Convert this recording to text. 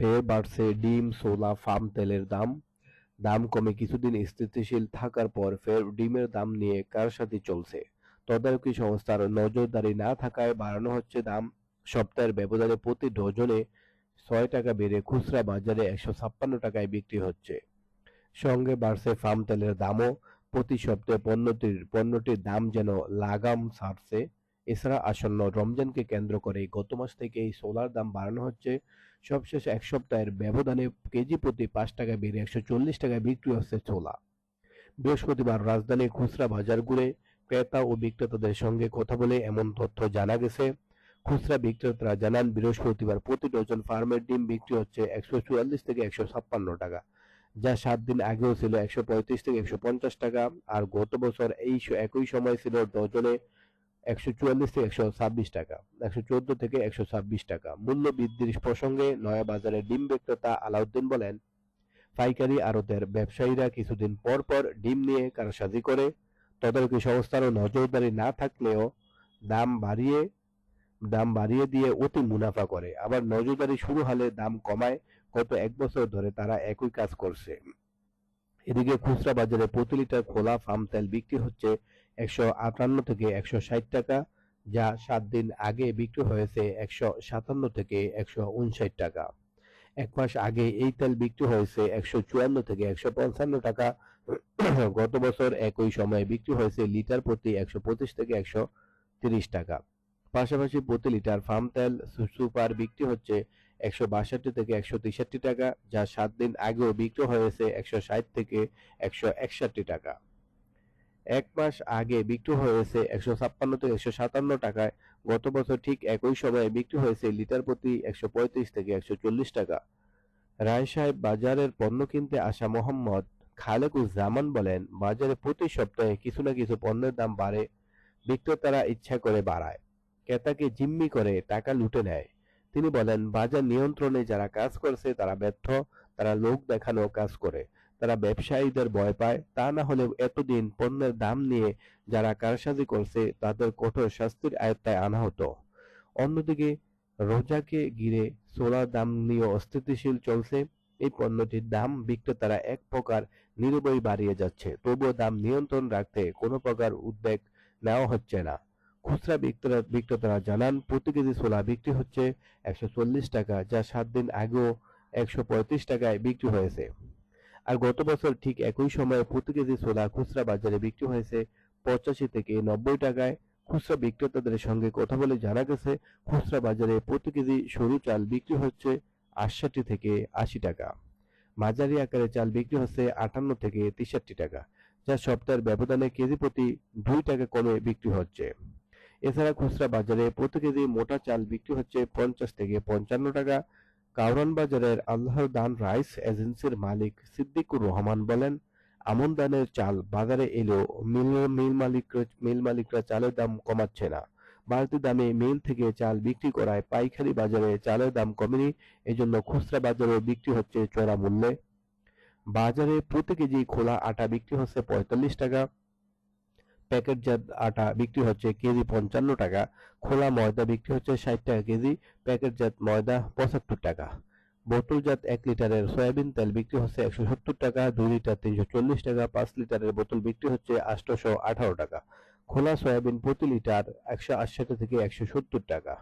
ফের বাড়ছে ডিম সোলা ফার্ম তেলের দাম। দাম কমে কিছুদিন স্থিতিশীল থাকার পর ফের ডিমের দাম নিয়ে কারসাজি চলছে। তদারকি সংস্থার নজরদারি না থাকায় বাড়ানো হচ্ছে দাম। সপ্তাহের ব্যবধানে প্রতি ডজনে ছয় টাকা বেড়ে খুচরা বাজারে একশো ছাপ্পান্ন টাকায় বিক্রি হচ্ছে। সঙ্গে বাড়ছে ফার্ম তেলের দামও। প্রতি সপ্তাহে পণ্যটির পণ্যটির দাম যেন লাগাম ছাড়ছে এছাড়া আসন্ন রমজানকে কেন্দ্র করে গত মাস থেকে এই সোলার দাম বাড়ানো হচ্ছে। সবশেষ এক সপ্তাহের ব্যবধানে কেজি প্রতি পাঁচ টাকা বেড়ে একশো চল্লিশ টাকায় বিক্রি হচ্ছে ছোলা বৃহস্পতিবার রাজধানীর খুচরা বাজারগুলোে ক্রেতা ও বিক্রেতাদের সঙ্গে কথা বলে এমন তথ্য জানা গেছে। খুচরা বিক্রেতারা জানান, বৃহস্পতিবার প্রতি ডজন ফার্মের ডিম বিক্রি হচ্ছে একশো চুয়াল্লিশ থেকে একশো ছাপ্পান্ন টাকা, যা সাত দিন আগেও ছিল একশো পঁয়ত্রিশ থেকে একশো পঞ্চাশ টাকা, আর গত বছর এই একই সময় ছিল ডজনে একশো চুয়াল্লিশ থেকে একশো ছাব্বিশ টাকা, একশো চোদ্দ থেকে একশো ছাব্বিশ টাকা। মূল্য বৃদ্ধির প্রসঙ্গে নয়া বাজারের ডিম বিক্রেতা আলাউদ্দিন বলেন, পাইকারি আড়তের ব্যবসায়ীরা কিছুদিন পর পর ডিম নিয়ে কারসাজি করে, তদারকি সংস্থারও নজরদারি না থাকলেও দাম বাড়িয়ে দাম বাড়িয়ে দিয়ে অতি মুনাফা করে। আবার নজরদারি শুরু হলে দাম কমায়, গত এক বছর ধরে তারা একই কাজ করছে। এদিকে খুচরা বাজারে প্রতি লিটার খোলা ফার্ম তেল বিক্রি হচ্ছে একশো আটান্ন থেকে একশো ষাট টাকা, যা সাত দিন আগে বিক্রি হয়েছে একশো সাতান্ন থেকে একশো উনষাট টাকা। এক মাস আগে এই তেল বিক্রি হয়েছে একশো চুয়ান্ন থেকে একশো পঞ্চান্ন টাকা। গত বছর একই সময়ে বিক্রি হয়েছে লিটার প্রতি একশো পঁচিশ থেকে একশো টাকা। পাশাপাশি প্রতি লিটার ফার্ম তেল সুপার বিক্রি হচ্ছে একশো বাষট্টি থেকে একশো তেষট্টি টাকা, যা সাত দিন আগেও বিক্রি হয়েছে একশো ষাট থেকে একশো একষট্টি টাকা। এক মাস আগে বিক্রি হয়েছে একশো ছাপ্পান্ন থেকে একশো সাতান্ন টাকায় গত বছর ঠিক একই সময়ে বিক্রি হয়েছে লিটার প্রতি একশো পঁয়ত্রিশ থেকে একশো চল্লিশ টাকা। রায় সাহেব বাজারের পণ্য কিনতে আসা মোহাম্মদ খালেকুজ্জামান বলেন, বাজারে প্রতি সপ্তাহে কিছু না কিছু পণ্যের দাম বাড়ে, বিক্রেতারা ইচ্ছা করে বাড়ায়, ক্রেতাকে জিম্মি করে টাকা লুটে নেয়। তিনি বলেন, বাজার নিয়ন্ত্রণে যারা কাজ করছে, তারা ব্যর্থ, তারা লোক দেখানো কাজ করে। তারা ব্যবসায়ীদের ভয় পায়। তা না হলে এতদিন পণ্যের দাম নিয়ে যারা কারসাজি করছে, তাদের কঠোর শাস্তির আয়ত্তায় আনা হতো। অন্যদিকে, রোজাকে ঘিরে সোলার দাম নিয়ে অস্থিতিশীল চলছে। এই পণ্যটির দাম বিক্রেতারা এক প্রকার নিরবই বাড়িয়ে যাচ্ছে। তবুও দাম নিয়ন্ত্রণ রাখতে কোনো প্রকার উদ্বেগ নেওয়া হচ্ছে না। খুচরা বিক্রেতা বিক্রেতারা জানান, প্রতি কেজি ছোলা বিক্রি হচ্ছে একশো চল্লিশ টাকা, যা সাত দিন আগেও একশো পঁয়ত্রিশ টাকায় বিক্রি হয়েছে। আর গত বছর ঠিক একই সময়ে প্রতি কেজি ছোলা খুচরা বাজারে বিক্রি হয়েছে পঁচাশি থেকে নব্বই টাকায়। খুচরা বিক্রেতাদের সঙ্গে কথা বলে জানা গেছে, খুচরা বাজারে প্রতি কেজি সরু চাল বিক্রি হচ্ছে আটষট্টি থেকে আশি টাকা। মাঝারি আকারে চাল বিক্রি হচ্ছে আটান্ন থেকে তেষট্টি টাকা, যা সপ্তাহের ব্যবধানে কেজি প্রতি দুই টাকা কমে বিক্রি হচ্ছে। এছাড়া খুচরা বাজারে প্রতি কেজি মোটা চাল বিক্রি হচ্ছে পঞ্চাশ থেকে পঞ্চান্ন টাকা। কাউরান বাজারের আল্লাহর দান রাইস এজেন্সির মালিক সিদ্দিকুর রহমান বলেন, আমন দানের চাল বাজারে এলেও মিল মিল মালিক, মিল মালিকরা চালের দাম কমাচ্ছে না। বাড়তি দামে মিল থেকে চাল বিক্রি করায় পাইকারি বাজারে চালের দাম কমেনি, এজন্য খুচরা বাজারে বিক্রি হচ্ছে চড়া মূল্যে। বাজারে প্রতি কেজি খোলা আটা বিক্রি হচ্ছে পঁয়তাল্লিশ টাকা। প্যাকেটজাত আটা বিক্রি হচ্ছে কেজি পঞ্চান্ন টাকা, খোলা ময়দা বিক্রি হচ্ছে ষাট টাকা কেজি প্যাকেটজাত ময়দা পঁচাত্তর টাকা। বোতলজাত এক লিটারের সয়াবিন তেল বিক্রি হচ্ছে একশো সত্তর টাকা, দুই লিটার তিনশো চল্লিশ টাকা, পাঁচ লিটারের বোতল বিক্রি হচ্ছে আটশোশো আঠারো টাকা। খোলা সয়াবিন প্রতি লিটার একশো আটষট্টি থেকে একশো সত্তর টাকা।